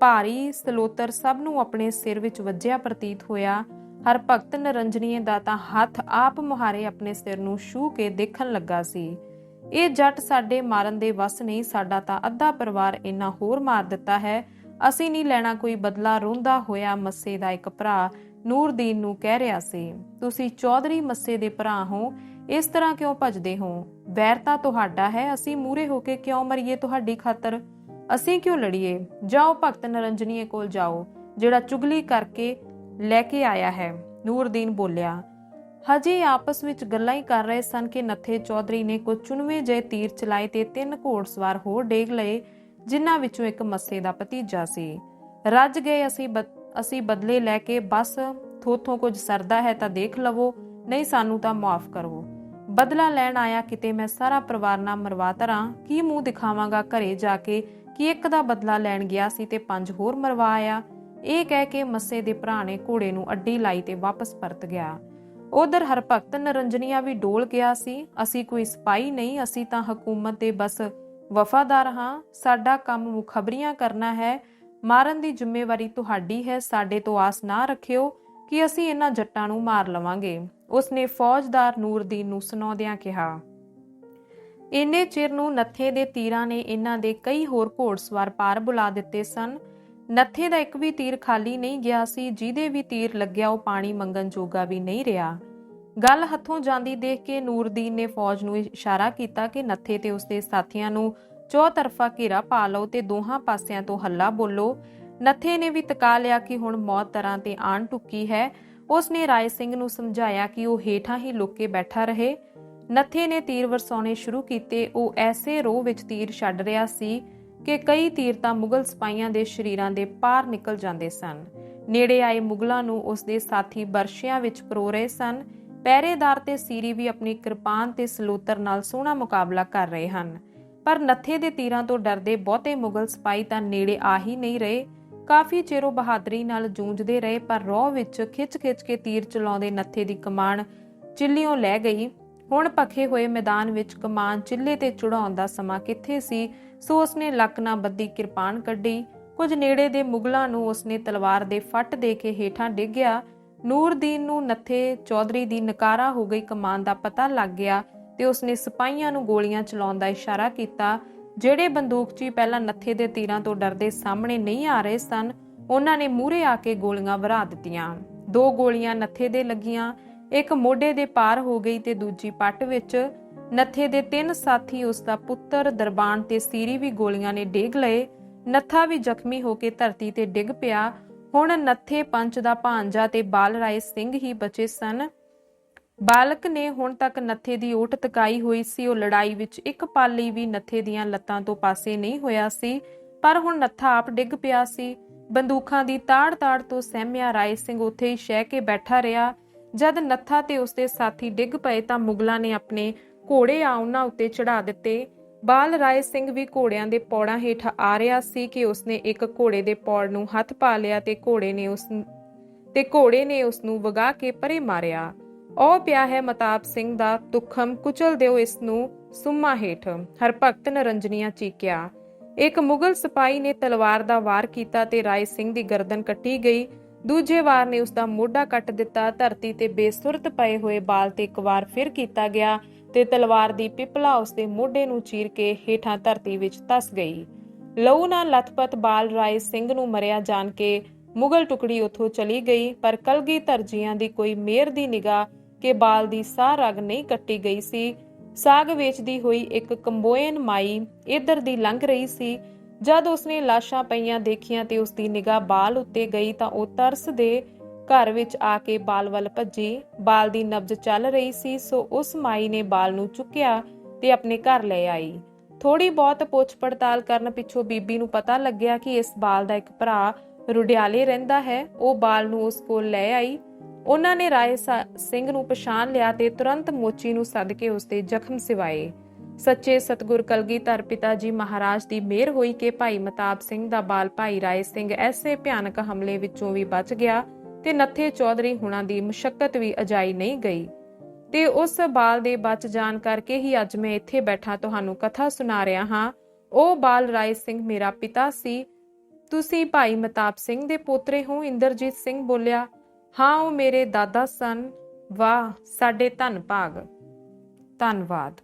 ਭਾਰੀ ਸਲੋਤਰ ਸਭ ਨੂੰ ਆਪਣੇ ਸਿਰ ਵਿੱਚ ਵੱਜਿਆ ਪ੍ਰਤੀਤ ਹੋਇਆ। ਹਰ ਭਗਤ ਨਰੰਜਨੀਏ ਦਾ ਤਾਂ ਹੱਥ ਆਪ ਮੁਹਾਰੇ ਆਪਣੇ ਸਿਰ ਨੂੰ ਛੂ ਕੇ ਦੇਖਣ ਲੱਗਾ ਸੀ। ਇਹ ਜੱਟ ਸਾਡੇ ਮਾਰਨ ਦੇ ਵਸ ਨਹੀਂ, ਸਾਡਾ ਤਾਂ ਅੱਧਾ ਪਰਿਵਾਰ ਇੰਨਾ ਹੋਰ ਮਾਰ ਦਿੱਤਾ ਹੈ। ਅਸੀਂ ਨਹੀਂ ਲੈਣਾ ਕੋਈ ਬਦਲਾ, ਰੋਂਦਾ ਹੋਇਆ ਮੱਸੇ ਦਾ ਇੱਕ ਭਰਾ ਨੂਰਦੀਨ ਨੂੰ ਕਹਿ ਰਿਹਾ ਸੀ, ਤੁਸੀਂ ਚੌਧਰੀ ਮੱਸੇ ਦੇ ਭਰਾ ਹੋ, ਇਸ ਤਰ੍ਹਾਂ ਕਿਉਂ ਭੱਜਦੇ ਹੋ? ਵੈਰ ਤਾਂ ਤੁਹਾਡਾ ਹੈ, ਅਸੀਂ ਮੂਰੇ ਹੋ ਕੇ ਕਿਉਂ ਮਰੀਏ ਤੁਹਾਡੀ ਖਾਤਰ? ਅਸੀਂ ਕਿਉਂ ਲੜੀਏ? ਜਾਓ ਭਗਤ ਨਰੰਜਨੀਏ ਕੋਲ ਜਾਓ, ਜਿਹੜਾ ਚੁਗਲੀ ਕਰਕੇ ਲੈ ਕੇ ਆਇਆ ਹੈ। ਨੂਰਦੀਨ ਬੋਲਿਆ ਹਜੇ ਆਪਸ ਵਿੱਚ ਗੱਲਾਂ ਹੀ ਕਰ ਰਹੇ ਸਨ ਕਿ ਨੱਥੇ ਚੌਧਰੀ ਨੇ ਕੁਝ ਚੁਣਵੇਂ ਜੇ ਤੀਰ ਚਲਾਏ ਤੇ ਤਿੰਨ ਘੋੜਸਵਾਰ ਹੋਰ ਡੇਗ ਲਏ, ਜਿਨ੍ਹਾਂ ਵਿੱਚੋਂ ਇੱਕ ਮੱਸੇ ਦਾ ਭਤੀਜਾ ਸੀ। ਰੱਜ ਗਏ, ਅਸੀਂ ਬਦ- ਅਸੀਂ ਬਦਲੇ ਲੈ ਕੇ ਬਸ, ਥੋਥੋਂ ਕੁਝ ਸਰਦਾ ਹੈ ਤਾਂ ਦੇਖ ਲਵੋ, ਨਹੀਂ ਸਾਨੂੰ ਤਾਂ ਮਾਫ ਕਰੋ। ਬਦਲਾ ਲੈਣ ਆਇਆ ਕਿਤੇ ਮੈਂ ਸਾਰਾ ਪਰਿਵਾਰ ਨਾਲ ਮਰਵਾ ਧਰਾਂ ਕੀ ਮੂੰਹ ਦਿਖਾਵਾਂਗਾ ਘਰੇ ਜਾ ਕੇ ਕਿ ਇੱਕ ਦਾ ਬਦਲਾ ਲੈਣ ਗਿਆ ਸੀ ਤੇ ਪੰਜ ਹੋਰ ਮਰਵਾ ਆਇਆ? ਇਹ ਕਹਿ ਕੇ ਮੱਸੇ ਦੇ ਭਰਾ ਨੇ ਘੋੜੇ ਨੂੰ ਅੱਡੀ ਲਾਈ ਤੇ ਵਾਪਸ ਪਰਤ ਗਿਆ। ਉਧਰ ਹਰਭਗਤ ਨਰੰਜਨੀਆ ਵੀ ਡੋਲ ਗਿਆ ਸੀ, ਅਸੀਂ ਕੋਈ ਸਪਾਈ ਨਹੀਂ, ਅਸੀਂ ਤਾਂ ਹਕੂਮਤ ਦੇ ਬਸ ਵਫਾਦਾਰ ਹਾਂ। ਸਾਡਾ ਕੰਮ ਮੁਖਬਰੀਆਂ ਕਰਨਾ ਹੈ। ਮਾਰਨ ਦੀ ਜ਼ਿੰਮੇਵਾਰੀ ਤੁਹਾਡੀ ਹੈ। ਸਾਡੇ ਤੋਂ ਆਸ ਨਾ ਰੱਖਿਓ ਕਿ ਅਸੀਂ ਇਹਨਾਂ ਜੱਟਾਂ ਨੂੰ ਮਾਰ ਲਵਾਂਗੇ। ਉਸਨੇ ਫੌਜਦਾਰ ਨੂਰਦੀਨ ਨੂੰ ਸੁਣਾਉਂਦਿਆਂ ਕਿਹਾ। ਇੰਨੇ ਚਿਰ ਨੂੰ ਨੱਥੇ ਦੇ ਤੀਰਾਂ ਨੇ ਇਹਨਾਂ ਦੇ ਕਈ ਹੋਰ ਘੋੜਸਵਾਰ ਪਾਰ ਬੁਲਾ ਦਿੱਤੇ ਸਨ। ਨੱਥੇ ਦਾ ਇੱਕ ਵੀ ਤੀਰ ਖਾਲੀ ਨਹੀਂ ਗਿਆ ਸੀ, ਜਿਹਦੇ ਵੀ ਤੀਰ ਲੱਗਿਆ ਉਹ ਪਾਣੀ ਮੰਗਣ ਜੋਗਾ ਵੀ ਨਹੀਂ ਰਿਹਾ। ਗੱਲ ਹੱਥੋਂ ਜਾਂਦੀ ਦੇਖ ਕੇ ਨੂਰਦੀਨ ਨੇ ਫੌਜ ਨੂੰ ਇਸ਼ਾਰਾ ਕੀਤਾ ਕਿ ਨੱਥੇ ਤੇ ਉਸਦੇ ਸਾਥੀਆਂ ਨੂੰ ਚੌਤਰਫਾ ਘੇਰਾ ਪਾ ਲਓ ਤੇ ਦੋਹਾਂ ਪਾਸਿਆਂ ਤੋਂ ਹੱਲਾ ਬੋਲੋ। ਨੱਥੇ ਨੇ ਵੀ ਤਕਾ ਲਿਆ ਕਿ ਹੁਣ ਮੌਤ ਤਰ੍ਹਾਂ ਤੇ ਆਣ ਟੁੱਕੀ ਹੈ। ਉਸਨੇ ਰਾਏ ਸਿੰਘ ਨੂੰ ਸਮਝਾਇਆ ਕਿ ਉਹ ਹੇਠਾਂ ਹੀ ਲੁੱਕ ਕੇ ਬੈਠਾ ਰਹੇ। ਨੱਥੇ ਨੇ ਤੀਰ ਵਰਸਾਉਣੇ ਸ਼ੁਰੂ ਕੀਤੇ। ਉਹ ਐਸੇ ਰੋਹ ਵਿੱਚ ਤੀਰ ਛੱਡ ਰਿਹਾ ਸੀ ਕਿ ਕਈ ਤੀਰ ਤਾਂ ਮੁਗਲ ਸਿਪਾਹੀਆਂ ਦੇ ਸ਼ਰੀਰਾਂ ਦੇ ਪਾਰ ਨਿਕਲ ਜਾਂਦੇ ਸਨ। ਨੇੜੇ ਆਏ ਮੁਗਲਾਂ ਨੂੰ ਉਸ ਦੇ ਸਾਥੀ ਬਰਸ਼ਿਆਂ ਵਿੱਚ ਪਰੋ ਰਹੇ ਸਨ। ਪਹਿਰੇਦਾਰ ਤੇ ਸੀਰੀ ਵੀ ਆਪਣੀ ਕਿਰਪਾਨ ਤੇ ਸਲੂਤਰ ਨਾਲ ਸੋਹਣਾ ਮੁਕਾਬਲਾ ਕਰ ਰਹੇ ਹਨ। ਪਰ ਨੱਥੇ ਦੇ ਤੀਰਾਂ ਤੋਂ ਡਰਦੇ ਬਹੁਤੇ ਮੁਗਲ ਸਿਪਾਹੀ ਤਾਂ ਨੇੜੇ ਆ ਹੀ ਨਹੀਂ ਰਹੇ। ਕਾਫੀ ਚਿਰੋਂ ਬਹਾਦਰੀ ਨਾਲ ਜੂਝਦੇ ਰਹੇ, ਪਰ ਰੋਹ ਵਿੱਚ ਖਿੱਚ-ਖਿੱਚ ਕੇ ਤੀਰ ਚਲਾਉਂਦੇ ਨੱਥੇ ਦੀ ਕਮਾਨ ਚਿੱਲਿਓਂ ਲੈ ਗਈ। ਹੁਣ ਪੱਖੇ ਹੋਏ ਮੈਦਾਨ ਵਿੱਚ ਕਮਾਨ ਚਿੱਲੇ ਤੇ ਚੜਾਉਣ ਦਾ ਸਮਾਂ ਕਿੱਥੇ ਸੀ, ਸੋ ਉਸਨੇ ਲੱਕ ਨਾਲ ਬੱਦੀ ਕਿਰਪਾਨ ਕੱਢੀ। ਕੁਝ ਨੇੜੇ ਦੇ ਮੁਗਲਾਂ ਨੂੰ ਉਸਨੇ ਤਲਵਾਰ ਦੇ ਫੱਟ ਦੇ ਕੇ ਹੇਠਾਂ ਡਿੱਗਿਆ। ਨੂਰਦੀਨ ਨੂੰ ਨੱਥੇ ਚੌਧਰੀ ਦੀ ਨਕਾਰਾ ਹੋ ਗਈ ਕਮਾਨ ਦਾ ਪਤਾ ਲੱਗ ਗਿਆ ਤੇ ਉਸਨੇ ਸਿਪਾਹੀਆਂ ਨੂੰ ਗੋਲੀਆਂ ਚਲਾਉਣ ਦਾ ਇਸ਼ਾਰਾ ਕੀਤਾ, ਜਿਹੜੇ ਬੰਦੂਕਚੀ ਪਹਿਲਾਂ ਨੱਥੇ ਦੇ ਤੀਰਾਂ ਤੋਂ ਡਰਦੇ ਸਾਹਮਣੇ ਨਹੀਂ ਆ ਰਹੇ ਸਨ, ਉਹਨਾਂ ਨੇ ਮੂਹਰੇ ਆ ਕੇ ਗੋਲੀਆਂ ਵਰਾ ਦਿੱਤੀਆਂ। ਦੋ ਗੋਲੀਆਂ ਨੱਥੇ ਦੇ ਲੱਗੀਆਂ ਇੱਕ ਮੋਢੇ ਦੇ ਪਾਰ ਹੋ ਗਈ ਤੇ ਦੂਜੀ ਪੱਟ ਵਿੱਚ ਨੱਥੇ ਦੇ ਤਿੰਨ ਸਾਥੀ ਉਸ ਦਾ ਪੁੱਤਰ ਦਰਬਾਨ ਤੇ ਸੀਰੀ ਵੀ ਗੋਲੀਆਂ ਨੇ ਡੇਗ ਲਏ। ਨੱਥਾ ਵੀ ਜ਼ਖਮੀ ਹੋ ਕੇ ਧਰਤੀ ਤੇ ਡਿੱਗ ਪਿਆ। ਹੁਣ ਨੱਥੇ ਪੰਚ ਦਾ ਭਾਂਜਾ ਤੇ ਬਾਲ ਰਾਏ ਸਿੰਘ ਹੀ ਬਚੇ ਸਨ। ਬਾਲਕ ਨੇ ਹੁਣ ਤੱਕ ਨੱਥੇ ਦੀ ਓਟ ਤਕਾਈ ਹੋਈ ਸੀ। ਉਹ ਲੜਾਈ ਵਿੱਚ ਇੱਕ ਪਲ ਲਈ ਵੀ ਨੱਥੇ ਦੀਆਂ ਲੱਤਾਂ ਤੋਂ ਪਾਸੇ ਨਹੀਂ ਹੋਇਆ ਸੀ। ਪਰ ਹੁਣ ਨੱਥਾ ਆਪ ਡਿੱਗ ਪਿਆ ਸੀ। ਬੰਦੂਕਾਂ ਦੀ ਤਾੜ-ਤਾੜ ਤੋਂ ਸਹਿਮਿਆ ਰਾਏ ਸਿੰਘ ਉੱਥੇ ਹੀ ਸ਼ਹਿ ਕੇ ਬੈਠਾ ਰਿਹਾ। ਜਦ ਨੱਥਾ ਤੇ ਉਸਦੇ ਸਾਥੀ ਡਿੱਗ ਪਏ ਤਾਂ ਮੁਗਲਾਂ ਨੇ ਆਪਣੇ ਘੋੜੇ ਆ ਉਹਨਾਂ ਉੱਤੇ ਚੜਾ ਦਿੱਤੇ। ਬਾਲ ਰਾਏ ਸਿੰਘ ਵੀ ਘੋੜਿਆਂ ਦੇ ਪੌੜਾਂ ਹੇਠ ਆ ਰਿਹਾ ਸੀ ਕਿ ਉਸਨੇ ਇੱਕ ਘੋੜੇ ਦੇ ਪੌੜ ਨੂੰ ਹੱਥ ਪਾ ਲਿਆ ਤੇ ਘੋੜੇ ਨੇ ਉਸ ਤੇ ਘੋੜੇ ਨੇ ਉਸ ਨੂੰ ਵਗਾ ਕੇ ਪਰੇ ਮਾਰਿਆ। ਉਹ ਪਿਆ ਹੈ ਮਤਾਬ ਸਿੰਘ ਦਾ ਤੁਖਮ ਕੁਚਲ ਦਿਓ ਇਸ ਨੂੰ ਸੁਮਾ ਹੇਠ। ਹਰਭਗਤ ਨਰੰਜਨੀਆਂ ਚੀਕਿਆ। ਇੱਕ ਮੁਗਲ ਸਿਪਾਹੀ ਨੇ ਤਲਵਾਰ ਦਾ ਵਾਰ ਕੀਤਾ ਤੇ ਰਾਏ ਸਿੰਘ ਦੀ ਗਰਦਨ ਕੱਟੀ ਗਈ। ਦੂਜੇ ਵਾਰ ਨੇ ਉਸ ਦਾ ਮੋਢਾ ਕੱਟ ਦਿੱਤਾ, ਧਰਤੀ ਤੇ ਬੇਸੁਰਤ ਪਏ ਹੋਏ ਬਾਲ ਤੇ ਇੱਕ ਵਾਰ ਫਿਰ ਕੀਤਾ ਗਿਆ ਤੇ ਤਲਵਾਰ ਦੀ ਪਿਪਲਾ ਉਸ ਦੇ ਮੋਢੇ ਨੂੰ ਚੀਰ ਕੇ ਹੇਠਾਂ ਧਰਤੀ ਵਿੱਚ ਤਸ ਗਈ। ਲਹੂ ਨਾਲ ਲਥਪਥ ਬਾਲ ਰਾਏ ਸਿੰਘ ਨੂੰ ਮਰਿਆ ਜਾਣ ਕੇ ਮੁਗਲ ਟੁਕੜੀ ਉਥੋਂ ਚਲੀ ਗਈ, ਪਰ ਕਲਗੀ ਤਰਜੀਆਂ ਦੀ ਕੋਈ ਮੇਰ ਦੀ ਨਿਗਾਹ ਕਿ ਬਾਲ ਦੀ ਸਾਹ ਰਗ ਨਹੀਂ ਕੱਟੀ ਗਈ ਸੀ। ਸਾਗ ਵੇਚਦੀ ਹੋਈ ਇੱਕ ਕੰਬੋਇਨ ਮਾਈ ਇਧਰ ਦੀ ਲੰਘ ਰਹੀ ਸੀ ਜਦ ਉਸਨੇ ਲਾਸ਼ਾਂ ਪਈਆਂ ਦੇਖੀਆਂ ਤੇ ਉਸਦੀ ਨਿਗਾਹ ਬਾਲ ਉੱਤੇ ਗਈ ਤਾਂ ਉਹ ਤਰਸ ਦੇ ਘਰ ਵਿੱਚ ਆ ਕੇ ਬਾਲ ਵੱਲ ਭੱਜੀ। ਬਾਲ ਦੀ ਨਬਜ਼ ਚੱਲ ਰਹੀ ਸੀ, ਸੋ ਉਸ ਮਾਈ ਨੇ ਬਾਲ ਨੂੰ ਚੁੱਕਿਆ ਤੇ ਆਪਣੇ ਘਰ ਲੈ ਆਈ। ਥੋੜੀ ਬਹੁਤ ਪੁੱਛ ਪੜਤਾਲ ਕਰਨ ਪਿੱਛੋਂ ਬੀਬੀ ਨੂੰ ਪਤਾ ਲੱਗਿਆ ਕਿ ਇਸ ਬਾਲ ਦਾ ਇੱਕ ਭਰਾ ਰੁਡਿਆਲੇ ਰਹਿੰਦਾ ਹੈ। ਉਹ ਬਾਲ ਨੂੰ ਉਸ ਕੋਲ ਲੈ ਆਈ। ਉਹਨਾਂ ਨੇ ਰਾਏ ਸਾ- ਸਿੰਘ ਨੂੰ ਪਛਾਣ ਲਿਆ ਤੇ ਤੁਰੰਤ ਮੋਚੀ ਨੂੰ ਸੱਦ ਕੇ ਉਸ ਦੇ ਜ਼ਖਮ ਸਿਵਾਏ। ਸੱਚੇ ਸਤਗੁਰ ਕਲਗੀਧਰ ਪਿਤਾ ਜੀ ਮਹਾਰਾਜ ਦੀ ਮਿਹਰ ਹੋਈ ਕਿ ਭਾਈ ਮਤਾਬ ਸਿੰਘ ਦਾ ਬਾਲ ਭਾਈ ਰਾਏ ਸਿੰਘ ਐਸੇ ਭਿਆਨਕ ਹਮਲੇ ਵਿੱਚੋਂ ਵੀ ਬਚ ਗਿਆ ਤੇ ਨੱਥੇ ਚੌਧਰੀ ਹੁਣਾਂ ਦੀ ਮੁਸ਼ਕਲ ਵੀ ਅਜਾਈ ਨਹੀਂ ਗਈ। ਤੇ ਉਸ ਬਾਲ ਦੇ ਬਚ ਜਾਣ ਕਰਕੇ ਹੀ ਅੱਜ ਮੈਂ ਇੱਥੇ ਬੈਠਾ ਤੁਹਾਨੂੰ ਕਥਾ ਸੁਣਾ ਰਿਹਾ ਹਾਂ। ਉਹ ਬਾਲ ਰਾਏ ਸਿੰਘ ਮੇਰਾ ਪਿਤਾ ਸੀ। ਤੁਸੀਂ ਭਾਈ ਮਤਾਬ ਸਿੰਘ ਦੇ ਪੋਤਰੇ ਹੋ, ਇੰਦਰਜੀਤ ਸਿੰਘ ਬੋਲਿਆ। ਹਾਂ, ਉਹ ਮੇਰੇ ਦਾਦਾ ਸਨ। ਵਾਹ, ਸਾਡੇ ਧੰਨ ਭਾਗ। ਧੰਨਵਾਦ।